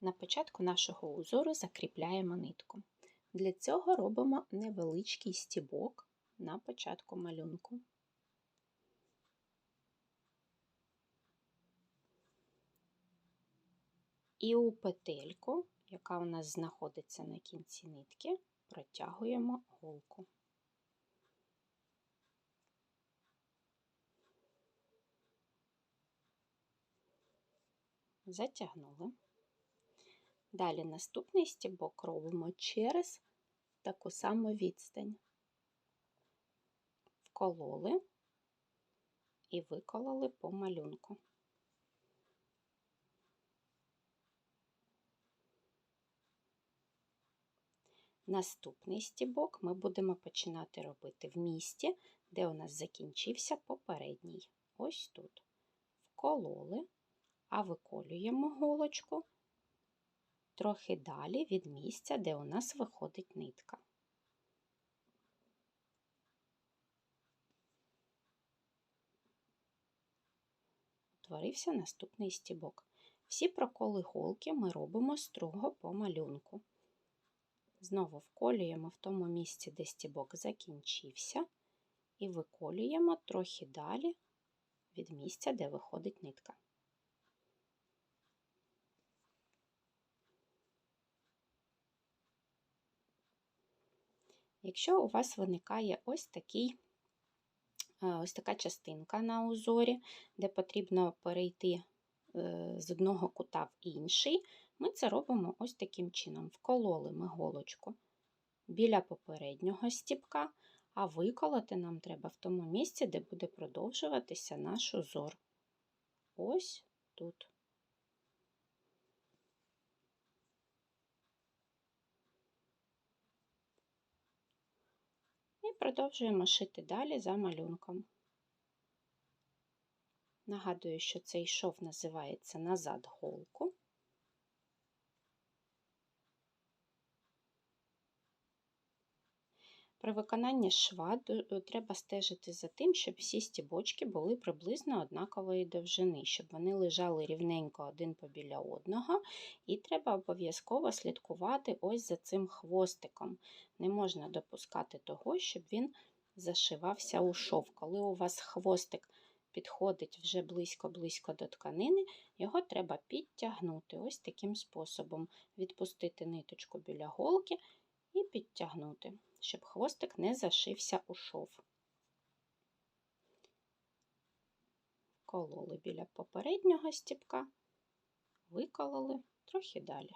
На початку нашого узору закріпляємо нитку. Для цього робимо невеличкий стібок на початку малюнку. І у петельку, яка у нас знаходиться на кінці нитки, протягуємо голку. Затягнули. Далі наступний стібок робимо через таку саму відстань. Вкололи і викололи по малюнку. Наступний стібок ми будемо починати робити в місці, де у нас закінчився попередній. Ось тут. Вкололи, а виколюємо голочку трохи далі від місця, де у нас виходить нитка. Утворився наступний стібок. Всі проколи голки ми робимо строго по малюнку. Знову вколюємо в тому місці, де стібок закінчився, і виколюємо трохи далі від місця, де виходить нитка. Якщо у вас виникає ось такий, е, ось така частинка на узорі, де потрібно перейти е, з одного кута в інший, ми це робимо ось таким чином. Вкололи ми голочку біля попереднього стіпка, а виколоти нам треба в тому місці, де буде продовжуватися наш узор. Ось тут. Продовжуємо шити далі за малюнком. Нагадую, що цей шов називається назад голку. При виконанні шва треба стежити за тим, щоб всі стібочки були приблизно однакової довжини, щоб вони лежали рівненько один побіля одного, і треба обов'язково слідкувати ось за цим хвостиком. Не можна допускати того, щоб він зашивався у шов. Коли у вас хвостик підходить вже близько-близько до тканини, його треба підтягнути ось таким способом: відпустити ниточку біля голки і підтягнути щоб хвостик не зашився у шов. Кололи біля попереднього стіпка, викололи трохи далі.